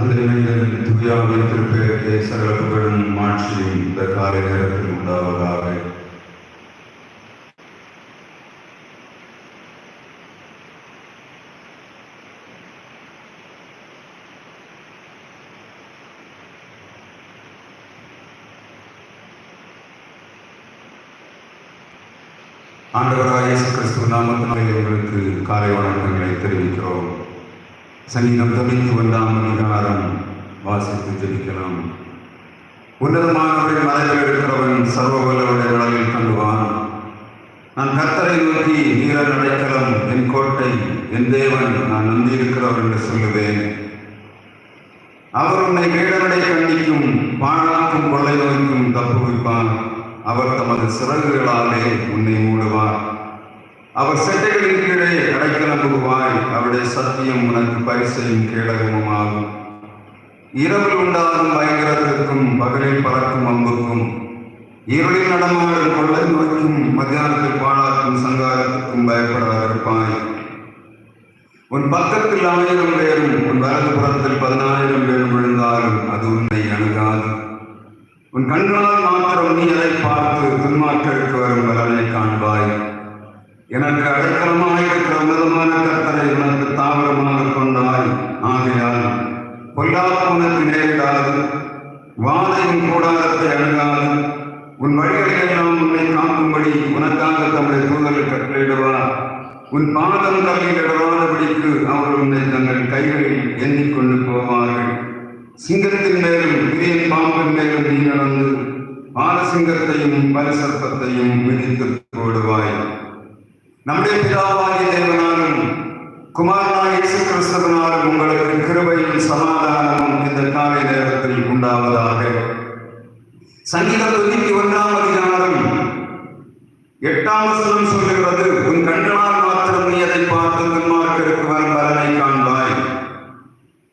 தந்தையின் தூயாவின் திருப்பெயருக்கு சகல புகழும் இந்த காலை நேரத்தில் உண்டாவதாக. ஆண்டவராக இயேசு கிறிஸ்துவ நாமத்தினாலே உங்களுக்கு காலை வணக்கங்களை தெரிவிக்கிறோம். சங்கீதம் தொண்ணூற்றி ஒன்றாம் அதிகாரம் வாசித்து ஜெபிக்கலாம். உன்னதமானவரின் மலையில் இருக்கிறவன் சர்வவல்லவருடைய நிழலில் தங்குவான். நான் கர்த்தரை நோக்கி நீர நடைக்கலம் என் கோட்டை என் தேவன் நான் நம்பியிருக்கிறவர் என்று சொல்லுவேன். அவர் உன்னை வேடனடை கண்டிக்கும் பாழாக்கும் கொள்ளை நோய்க்கும் தப்புவிப்பான் அவர் தமது சிறகுகளாலே உன்னை மூடுவார். அவர் செட்டைகளின் கீழே அடைக்கலம் அவருடைய சத்தியம் உனக்கு பரிசையும் கேடகமும் ஆகும் இரவில் உண்டாகும் பயங்கரத்திற்கும் பகலில் பறக்கும் அம்புக்கும் இருளில் நடமாடும் கொள்ளை நோய்க்கும் மத்தியானத்தில் பாழாக்கும் சங்காரத்துக்கும் பயப்படாதிருப்பாய் உன் பக்கத்தில் ஆயிரம் பேரும் உன் வலது புறத்தில் பதினாயிரம் பேரும் விழுந்தாலும் அது உன்னை அணுகாது. உன் கண்களால் மாத்திரம் நீ அதை பார்த்து துன்மாக்களுக்கு வரும் பலனை காண்பாய். எனக்கு அடைக்கலமாக இருக்கிற உன்னதமான கர்த்தரை உனக்கு தாவரமாக கொண்டாய். ஆகையால் பொல்லாப்பு உனக்கு நேரிடாது வாதையின் கூடாரத்தை அணுகாது. உன் வழிகளில் எல்லாம் உன்னை காக்கும்படி உனக்காக தம்முடைய தூதர்கள் கட்டளையிடுவார். உன் பாதம் கல்லில் இடராதபடிக்கு அவர்கள் உன்னை தங்கள் கைகளில் எண்ணிக்கொண்டு போவார்கள். சிங்கத்தின் மேலும் பிரியன் பாம்பின் மேலும் நீ நடந்து பாலசிங்கத்தையும் பரிசர்ப்பத்தையும் மிதித்து போடுவாய். நம்முடைய பிதாவாகிய தேவனாலும் குமாரனாக இயேசு கிறிஸ்தவனாலும் உங்களுக்கு கிருபையும் சமாதானமும் இந்த காலை நேரத்தில் உண்டாவதாக. சங்கீதம் தொண்ணூத்தி ஒன்றாம் அதிகாரம் எட்டாம் வசனம் சொல்லுகிறது உன் கண்களால் மாத்திரம் நீ அதை பார்த்து துன்மார்க்கருக்கு வரும் பலனை காண்பாய்.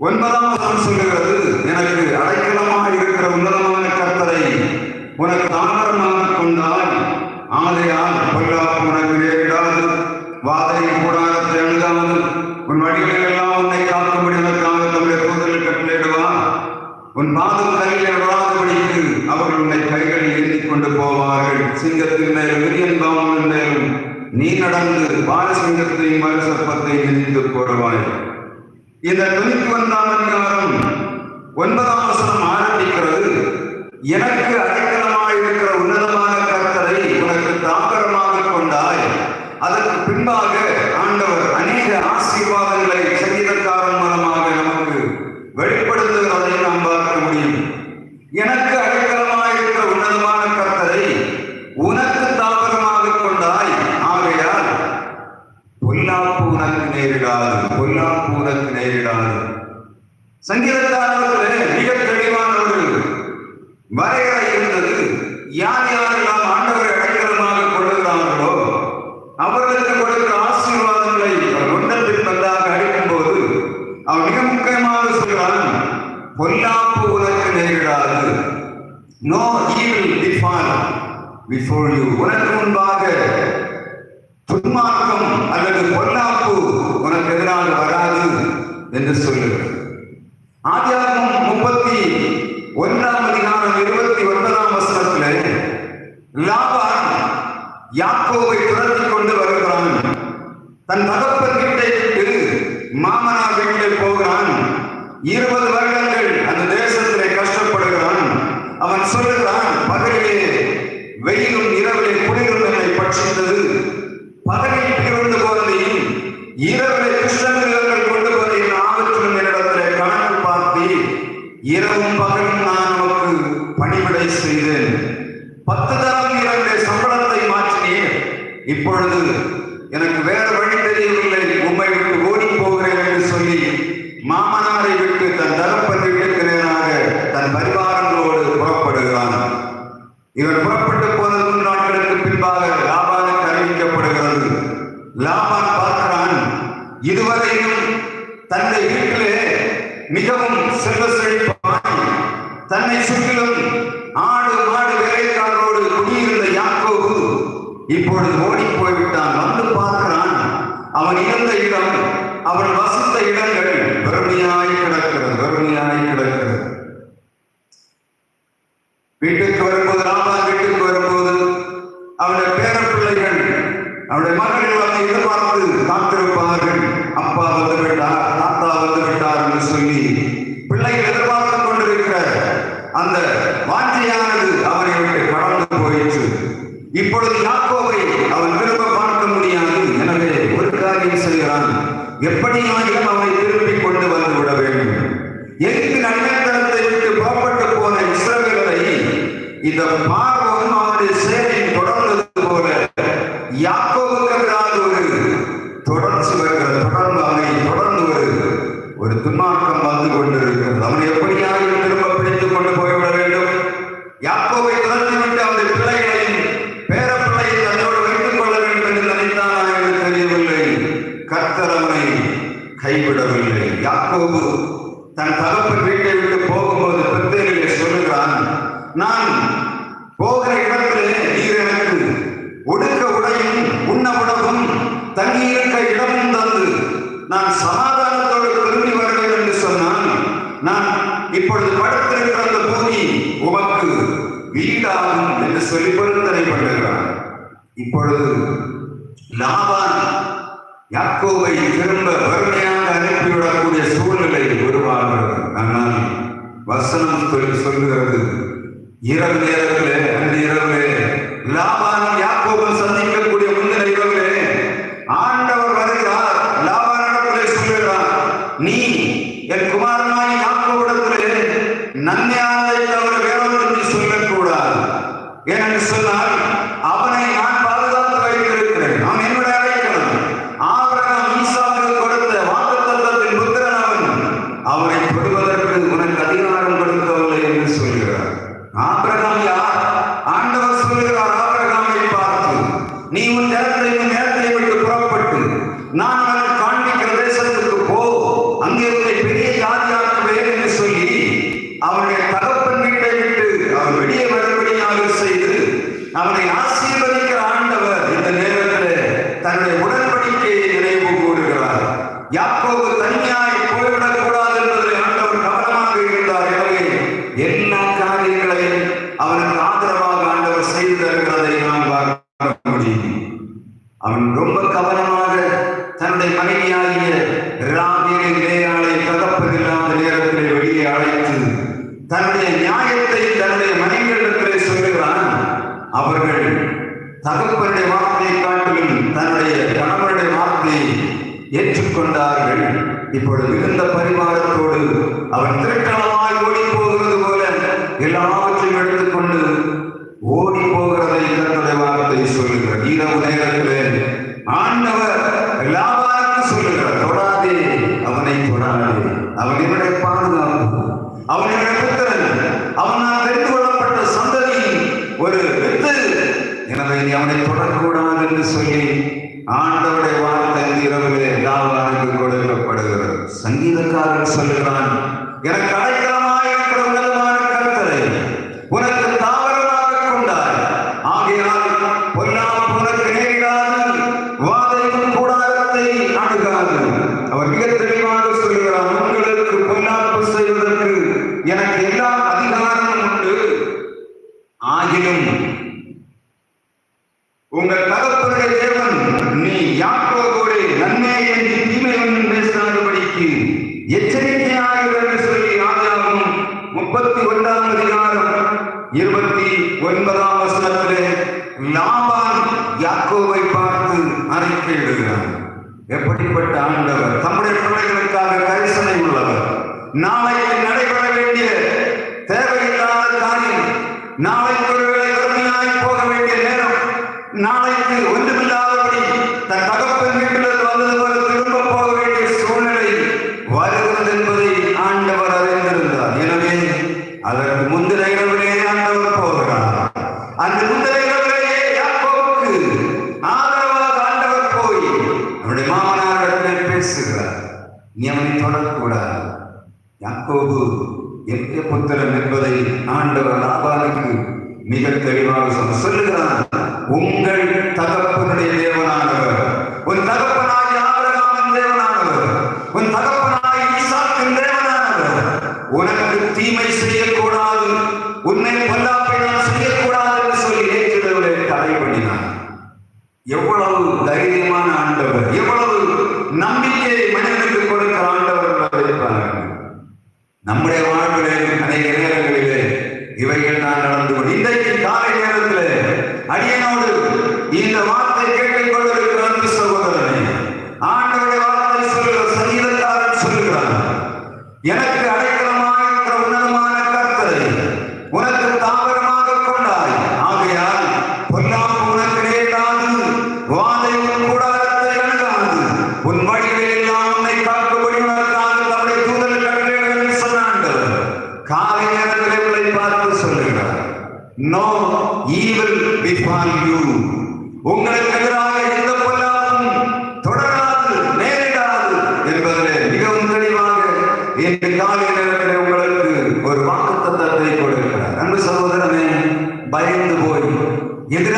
ஒன்பதாம் வசனம் சொல்லுகிறது எனக்கு அடைக்கலமாக இருக்கிற உன்னதமான கர்த்தரை உனக்கு தாமரமாக கொண்டால் ஆதையால் பொல்லாப்பு உனக்கு நேரிடாது. வாதையின் கூடாரத்தை அணுகாது உன் வழிகளில் எல்லாம் உன்னை காக்கும்படி உனக்காக தம்முடைய கூதலில் கட்டளையிடுவார். உன் பாதம் கையில் விடாதபடிக்கு அவர்கள் உன்னை கைகளில் ஏந்திக் கொண்டு போவார்கள். சிங்கத்தின் மேல் விரியன் பாவத்தின் மேலும் நீ நடந்து பாலசிங்கத்தையும் மறுசப்பத்தையும் மிதித்து போடுவாய். இந்த தொண்ணூத்தி ஒன்றாம் அதிகாரம் ஒன்பதாம் வசனம் ஆரம்பிக்கிறது. எனக்கு அடைக்கலமாக இருக்கிற உன்னதமான தாபரமாக அதற்கு பின்பாக ஆண்டவர் அநேக ஆசீர்வாதங்களை சங்கீதக்காரன் மூலமாக நமக்கு வெளிப்படுத்துகிறதை நாம் பார்க்க முடியும் எனக்கு அடைக்கலமாக இருக்கிற உன்னதமான கர்த்தரை உனக்கு தாபரமாக கொண்டாய் ஆகையால் பொல்லாப்பு உனக்கு நேரிடாது பொல்லாப்பு உனக்கு நேரிடாது சங்கீதக்காரர்களே மிக தெளிவானவர்கள் வரையறை இருந்தது யார் யாரெல்லாம் ஆண்டவரை அடைக்கலமாக கொள்ளுகிறார்களோ அவர்களுக்கு கொடுக்கிற ஆசீர்வாதங்களை அவர் ஒன்றத்தின் பந்தாக அடிக்கும் போது அவன் மிக முக்கியமாக சொல்கிறான் பொல்லாப்பு உனக்கு நேரிடாது no evil befall before you உனக்கு முன்பாக துன்மார்க்கம் அல்லது பொல்லாப்பு உனக்கு எதிராக வராது என்று சொல்லுகிறது. ஆதியாகமம் முப்பத்தி ஒன்றாம் அதிகாரம் இருபத்தி ஒன்பதாம் வசனத்தில் லாபான் யாக்கோவை துரத்தி கொண்டு வருகிறான். தன் தகப்பன் வீட்டை விட்டு மாமனார் வீட்டில் போகிறான். இருபது பத்து தரம் இரண்டு சம்பளத்தை மாற்றினேன். இப்பொழுது எனக்கு வேற வழி தெரியவில்லை. உம்மை விட்டு அவன் இருந்த இடம் அவன் வசித்த இடங்கள் வெறுமையாய் கிடக்கிறது வெறுமையாய் கிடக்கிறது. இந்த பார்வம் அவருடைய செயல் நான் சமாதானத்தோடு திரும்பி வருவேன் என்று சொன்னான் நான் இப்பொழுது படுத்திருக்கிற அந்த பூமி உமக்கு வீடாகும் என்று சொல்லி பொருத்தனை பண்ணுகிறான் இப்பொழுது லாபான் யாக்கோவை திரும்ப வறுமையாக அனுப்பிவிடக்கூடிய சூழ்நிலை உருவாகிறது. ஆனால் வசனம் சொல்லி சொல்லுகிறது இரவு நேரங்களே அந்த இரவு லாபான் ಕುಮಾರನಾಗಿ ಯಾಕೋಬಿಡುತ್ತಲೇ ನನ್ನ ಆದ ಅವರು ಬೇರೊಂದನ್ನು சொல்லக்கூடாது ஏனென்று சொன்னால் அதை ஆசீர்வதிக்கிற ஆண்டவர் இந்த நேரத்தில் தன்னுடைய உடன்படிக்கையை நினைவு கூறுகிறார். யாக்கோவு தனியாக இப்பொழுது மிகுந்த பரிமாணத்தோடு அவன் திருட்டளமாய் ஓடி போகிறது போல எல்லாவற்றையும் எடுத்துக்கொண்டு ஓடி போகிறதை இதனுடைய வார்த்தை சொல்லுகிறார். இரவு நேரத்திலே ஆண்டவர் அப்படிப்பட்ட ஆண்டவர் தம்முடைய பிள்ளைகளுக்காக கரிசனை உள்ளவர். நாளைக்கு ஆண்டவர் லாபாலுக்கு மிக தெளிவாக சொல்லுகிறார். உங்கள் தகப்பனுடைய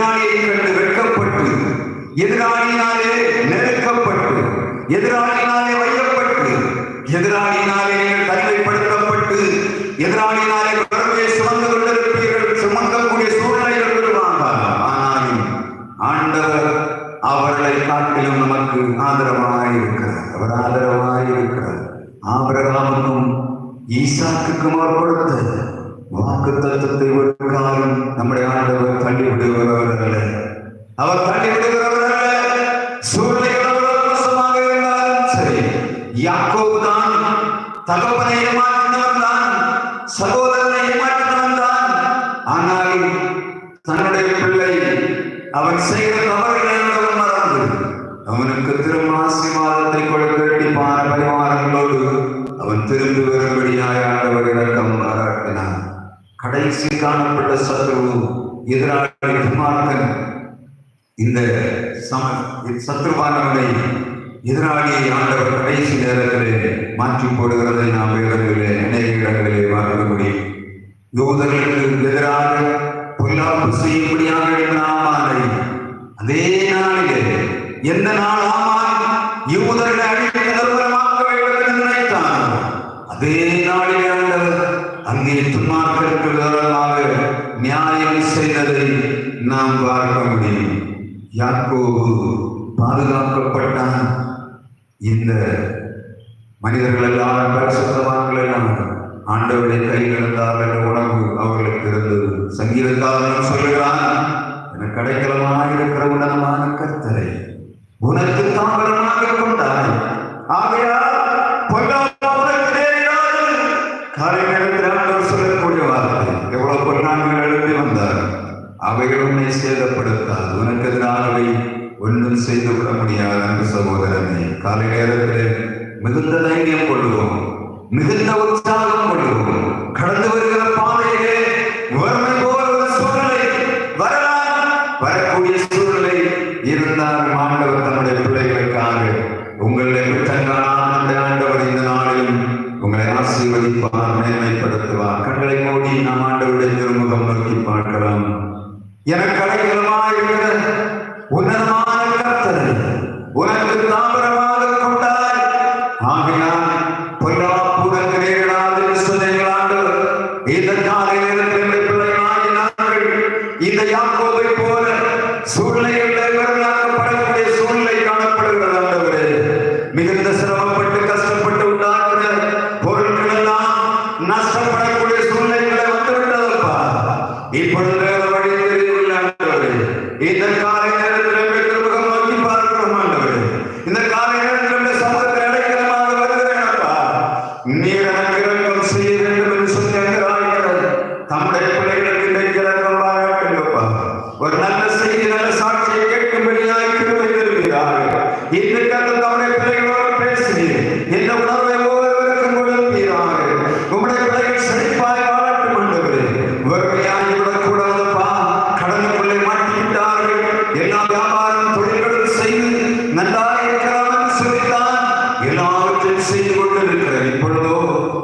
no hay தகப்பனை ஏமாற்றினவன் தான் சகோதரனை ஏமாற்றினவன் தான் ஆனால் தன்னுடைய பிள்ளை அவன் செய்த தவறுகளை மறந்து அவனுக்கு திரும்ப ஆசீர்வாதத்தை கொடுக்கட்டி பரிமாறங்களோடு அவன் திரும்பி வரும்படியாய் ஆண்டவர் இறக்கம் பாராட்டினார் காணப்பட்ட சத்ரு எதிராக இந்த சம சத்ருவானவனை எதிராளியை ஆண்டவர் கடைசி நேரத்திலே மாற்றி போடுகிறதை நாம் இடங்களிலே அநேக இடங்களிலே பார்க்க முடியும் யூதர்களுக்கு எதிராக பொல்லாப்பு செய்யும்படியாக ஆமானை அதே நாளிலே எந்த நாள் யூதர்களை அழித்து நினைத்தான் அதே நாளிலே ஆண்டவர் அங்கே துன்மார்களுக்கு நியாயம் செய்ததை நாம் பார்க்க யாக்கோபு பாதுகாக்கப்பட்டான். இந்த மனிதர்கள் எல்லாம் பரிசுத்தவான்கள் எல்லாம் ஆண்டவருடைய கையில் இருந்தார்கள் உணவு அவர்களுக்கு இருந்தது. சங்கீதக்காரன் சொல்லுகிறான் Berlin.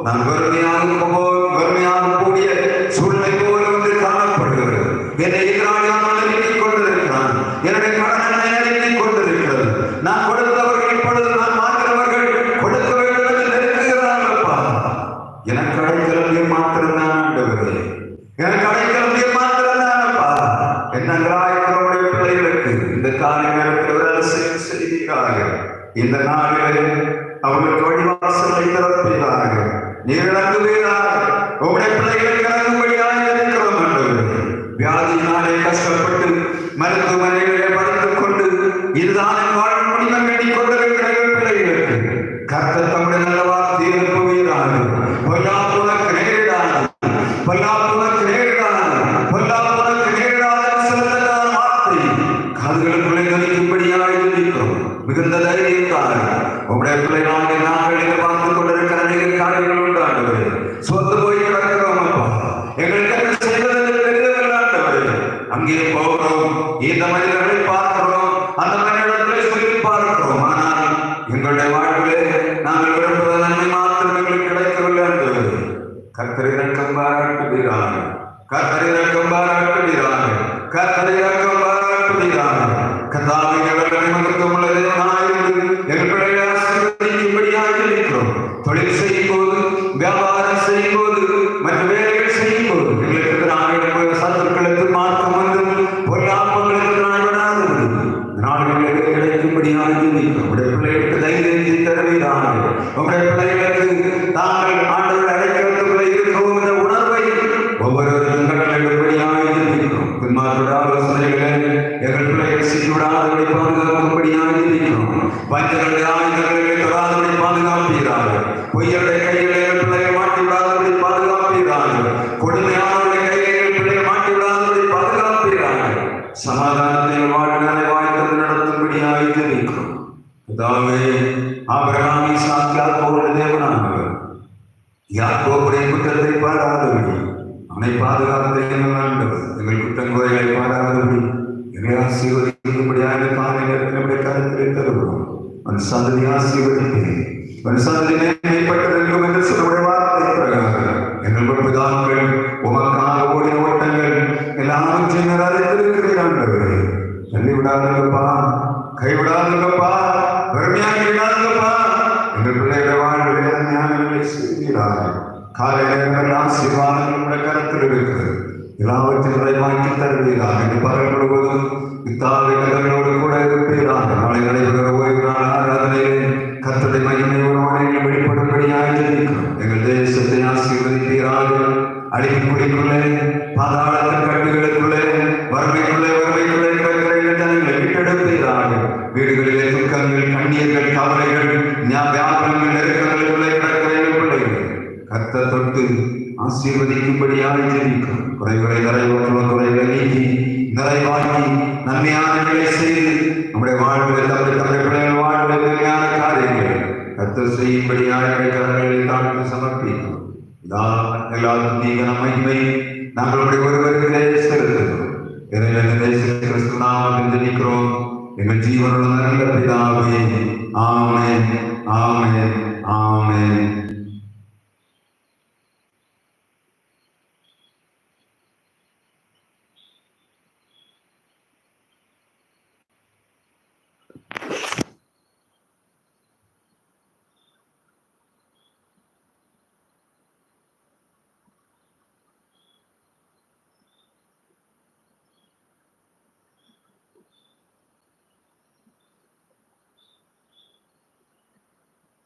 దాని ನಾಳೆ ನಾಳೆ ಕಷ್ಟಪಟ್ಟು ಮರೆತು ಮನೆಗೆ எங்களை சொல்லி பார்க்கிறோம் ஆனால் எங்களுடைய வாழ்விலே நாங்கள் விரும்புவது நன்மை மாத்திரம் எங்களுக்கு கிடைக்கவில்லை என்று கத்தரை இறக்கம் பாராட்டுகிறார்கள் கத்தரை இறக்கம் பாராட்டுகிறார்கள் கத்தரை இறக்கம் பாராட்டுகிறார்கள் கத்தாவின் எங்களுக்கு உள்ளதே நான் எங்களுடைய അനുഗ്രഹിക്കുമ്പോഴാണ് കാലം നമ്മുടെ കാലത്തിലേക്ക് തരുള്ളൂ മനസ്സാന്തി ആശീർവദിക്കേ മനസ്സാന്തിനെ கிறிஸ்து நாமத்தில் ஜெபிக்கிறோம் எங்கள் ஜீவனுள்ள நல்ல பிதாவே. ஆமே ஆமே ஆமே